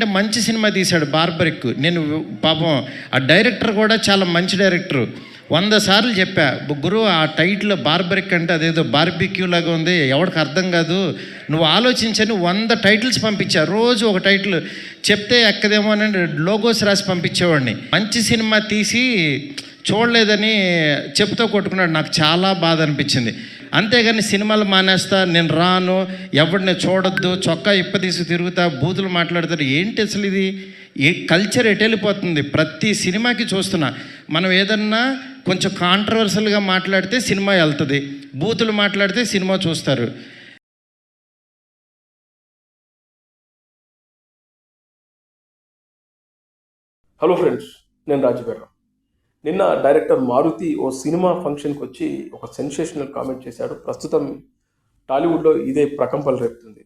అంటే మంచి సినిమా తీశాడు బార్బరిక్. నేను పాపం ఆ డైరెక్టర్ కూడా చాలా మంచి డైరెక్టర్. వంద సార్లు చెప్పా గురువు ఆ టైటిల్ బార్బరిక్ అంటే అదేదో బార్బిక్యూ లాగా ఉంది ఎవరికి అర్థం కాదు. నువ్వు ఆలోచించని వంద టైటిల్స్ పంపించా రోజు ఒక టైటిల్. చెప్తే ఎక్కదేమో అని లోగోస్ రాసి పంపించేవాడిని. మంచి సినిమా తీసి చూడలేదని చెప్తూ కొట్టుకున్నాడు. నాకు చాలా బాధ అనిపించింది. అంతేగాని సినిమాలు మానేస్తా నేను రాను ఎవరిని చూడొద్దు చొక్కా ఇప్పదీసి తిరుగుతా బూతులు మాట్లాడతారు ఏంటి అసలు ఇది? ఏ కల్చర్ ఎటెళ్ళిపోతుంది వెళ్ళిపోతుంది? ప్రతి సినిమాకి చూస్తున్నా. మనం ఏదన్నా కొంచెం కాంట్రవర్సల్గా మాట్లాడితే సినిమా వెళ్తుంది. బూతులు మాట్లాడితే సినిమా చూస్తారు. హలో ఫ్రెండ్స్ నేను రాజుగారు నిన్న డైరెక్టర్ మారుతి ఓ సినిమా ఫంక్షన్కి వచ్చి ఒక సెన్సేషనల్ కామెంట్ చేశాడు. ప్రస్తుతం టాలీవుడ్లో ఇదే ప్రకంపలు రేపుతుంది.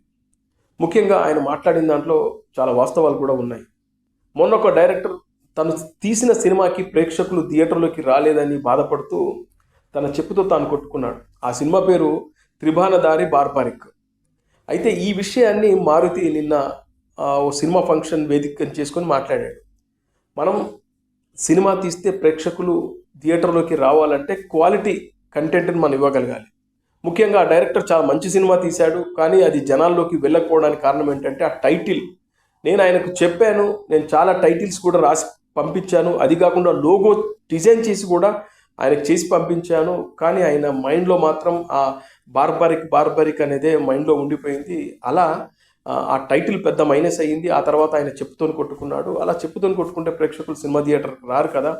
ముఖ్యంగా ఆయన మాట్లాడిన దాంట్లో చాలా వాస్తవాలు కూడా ఉన్నాయి. మొన్న ఒక డైరెక్టర్ తను తీసిన సినిమాకి ప్రేక్షకులు థియేటర్లోకి రాలేదని బాధపడుతూ తన చెప్పుతో తాను కొట్టుకున్నాడు. ఆ సినిమా పేరు త్రిభానదారి బార్బారిక్ అయితే ఈ విషయాన్ని మారుతి నిన్న ఓ సినిమా ఫంక్షన్ వేదిక చేసుకొని మాట్లాడాడు. మనం సినిమా తీస్తే ప్రేక్షకులు థియేటర్లోకి రావాలంటే క్వాలిటీ కంటెంట్ని మనం ఇవ్వగలగాలి. ముఖ్యంగా ఆ డైరెక్టర్ చాలా మంచి సినిమా తీశాడు కానీ అది జనాల్లోకి వెళ్ళకపోవడానికి కారణం ఏంటంటే ఆ టైటిల్. నేను ఆయనకు చెప్పాను నేను చాలా టైటిల్స్ కూడా రాసి పంపించాను. అది కాకుండా లోగో డిజైన్ చేసి కూడా ఆయనకు చేసి పంపించాను కానీ ఆయన మైండ్లో మాత్రం ఆ బార్బరిక్ బార్బరిక్ అనేదే మైండ్లో ఉండిపోయింది. అలా ఆ, టైటిల్ పెద్ద మైనస్ అయ్యింది. ఆ తర్వాత ఆయన చెప్పుతోని కొట్టుకున్నాడు. అలా చెప్పుతోని కొట్టుకుంటే ప్రేక్షకులు సినిమా థియేటర్ రారు కదా.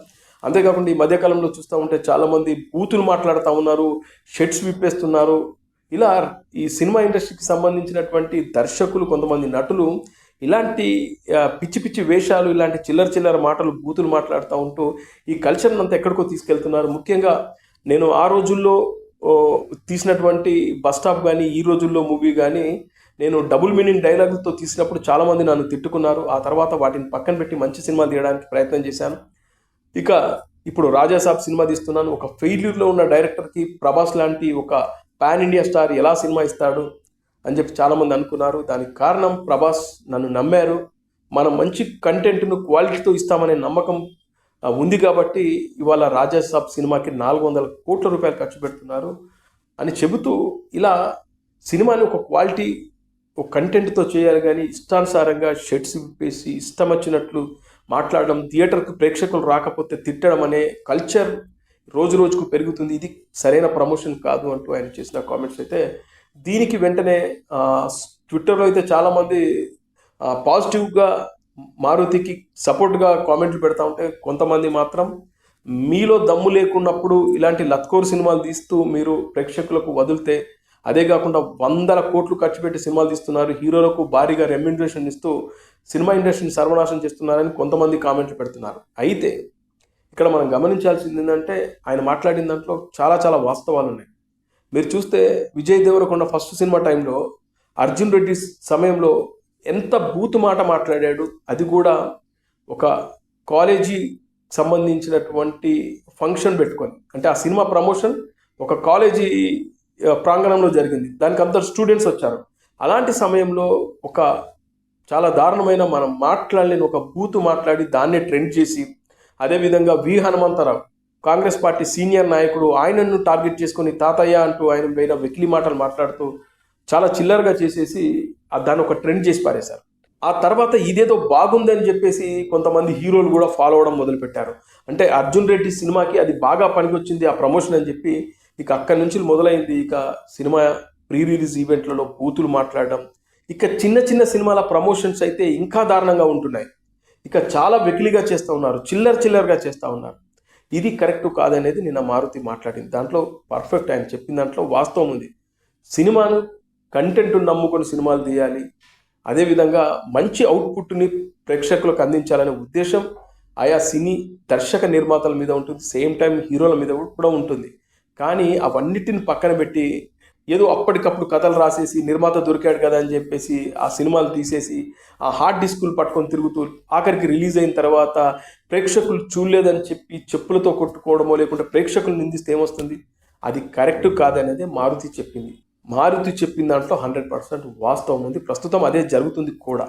అంతేకాకుండా ఈ మధ్యకాలంలో చూస్తూ ఉంటే చాలామంది బూతులు మాట్లాడుతూ ఉన్నారు షెడ్స్ విప్పేస్తున్నారు. ఇలా ఈ సినిమా ఇండస్ట్రీకి సంబంధించినటువంటి దర్శకులు కొంతమంది నటులు ఇలాంటి పిచ్చి పిచ్చి వేషాలు ఇలాంటి చిల్లర చిల్లర మాటలు బూతులు మాట్లాడుతూ ఉంటూ ఈ కల్చర్ని అంతా ఎక్కడికో తీసుకెళ్తున్నారు. ముఖ్యంగా నేను ఆ రోజుల్లో తీసినటువంటి బస్ స్టాప్ కానీ ఈ రోజుల్లో మూవీ కానీ నేను డబుల్ మీనింగ్ డైలాగులతో తీసినప్పుడు చాలామంది నన్ను తిట్టుకున్నారు. ఆ తర్వాత వాటిని పక్కన పెట్టి మంచి సినిమా తీయడానికి ప్రయత్నం చేశాను. ఇక ఇప్పుడు రాజాసాబ్ సినిమా తీస్తున్నాను. ఒక ఫెయిల్యూర్లో ఉన్న డైరెక్టర్కి ప్రభాస్ లాంటి ఒక పాన్ ఇండియా స్టార్ ఎలా సినిమా ఇస్తాడు అని చెప్పి చాలామంది అనుకున్నారు. దానికి కారణం ప్రభాస్ నన్ను నమ్మారు. మనం మంచి కంటెంట్ను క్వాలిటీతో ఇస్తామనే నమ్మకం ఉంది కాబట్టి ఇవాళ రాజాసాబ్ సినిమాకి నాలుగు వందల కోట్ల రూపాయలు ఖర్చు పెడుతున్నారు అని చెబుతూ ఇలా సినిమాని ఒక క్వాలిటీ ఒక కంటెంట్తో చేయాలి కానీ ఇష్టానుసారంగా షర్ట్స్ విప్పేసి ఇష్టం వచ్చినట్లు మాట్లాడడం థియేటర్కు ప్రేక్షకులు రాకపోతే తిట్టడం అనే కల్చర్ రోజు రోజుకు పెరుగుతుంది. ఇది సరైన ప్రమోషన్ కాదు అంటూ ఆయన చేసిన కామెంట్స్ అయితే దీనికి వెంటనే ట్విట్టర్లో అయితే చాలామంది పాజిటివ్గా మారుతికి సపోర్ట్గా కామెంట్లు పెడతా ఉంటే కొంతమంది మాత్రం మీలో దమ్ము లేకున్నప్పుడు ఇలాంటి లత్కోర్ సినిమాలు తీస్తూ మీరు ప్రేక్షకులకు వదిలితే అదే కాకుండా వందల కోట్లు ఖర్చు పెట్టి సినిమాలు తీస్తున్నారు. హీరోలకు భారీగా రెమ్యునరేషన్ ఇస్తూ సినిమా ఇండస్ట్రీని సర్వనాశనం చేస్తున్నారని కొంతమంది కామెంట్లు పెడుతున్నారు. అయితే ఇక్కడ మనం గమనించాల్సింది ఏంటంటే ఆయన మాట్లాడిన దాంట్లో చాలా చాలా వాస్తవాలు ఉన్నాయి. మీరు చూస్తే విజయ్ దేవరకొండ ఫస్ట్ సినిమా టైంలో అర్జున్ రెడ్డి సమయంలో ఎంత బూతు మాట మాట్లాడాడు అది కూడా ఒక కాలేజీ సంబంధించినటువంటి ఫంక్షన్ పెట్టుకొని. అంటే ఆ సినిమా ప్రమోషన్ ఒక కాలేజీ ప్రాంగణంలో జరిగింది. దానికి అందరు స్టూడెంట్స్ వచ్చారు. అలాంటి సమయంలో ఒక చాలా దారుణమైన మనం మాట్లాడలేని ఒక బూతు మాట్లాడి దాన్నే ట్రెండ్ చేసి అదేవిధంగా V. Hanumantha Rao Congress party senior నాయకుడు ఆయనను టార్గెట్ చేసుకొని తాతయ్య అంటూ ఆయన పైన వెకిలి మాటలు మాట్లాడుతూ చాలా చిల్లరగా చేసేసి దాన్ని ఒక ట్రెండ్ చేసి పారేశారు. ఆ తర్వాత ఇదేదో బాగుందని చెప్పేసి కొంతమంది హీరోలు కూడా ఫాలో అవడం మొదలుపెట్టారు. అంటే అర్జున్ రెడ్డి సినిమాకి అది బాగా పనికొచ్చింది ఆ ప్రమోషన్ అని చెప్పి ఇక అక్కడి నుంచి మొదలైంది ఇక సినిమా ప్రీ రిలీజ్ ఈవెంట్లలో బూతులు మాట్లాడడం. ఇక చిన్న చిన్న సినిమాల ప్రమోషన్స్ అయితే ఇంకా దారుణంగా ఉంటున్నాయి. ఇక చాలా వెకిలిగా చేస్తూ ఉన్నారు చిల్లర చిల్లరగా చేస్తూ ఉన్నారు. ఇది కరెక్ట్ కాదనేది నిన్న మారుతి మాట్లాడింది. దాంట్లో పర్ఫెక్ట్ ఆయన చెప్పిన దాంట్లో వాస్తవం ఉంది. సినిమాను కంటెంట్ నమ్ముకొని సినిమాలు తీయాలి. అదేవిధంగా మంచి అవుట్పుట్ని ప్రేక్షకులకు అందించాలనే ఉద్దేశం ఆయా సినీ దర్శక నిర్మాతల మీద ఉంటుంది. సేమ్ టైం హీరోల మీద కూడా ఉంటుంది. కానీ అవన్నిటిని పక్కన పెట్టి ఏదో అప్పటికప్పుడు కథలు రాసేసి నిర్మాత దొరికాడు కదా అని చెప్పేసి ఆ సినిమాలు తీసేసి ఆ హార్డ్ డిస్కులు పట్టుకొని తిరుగుతూ ఆఖరికి రిలీజ్ అయిన తర్వాత ప్రేక్షకులు చూడలేదని చెప్పి చెప్పులతో కొట్టుకోవడమో లేకుంటే ప్రేక్షకులు నిందిస్తే ఏమొస్తుంది? అది కరెక్ట్ కాదనేది మారుతి చెప్పింది. మారుతి చెప్పిన దాంట్లో హండ్రెడ్ పర్సెంట్ వాస్తవం ఉంది. ప్రస్తుతం అదే జరుగుతుంది కూడా.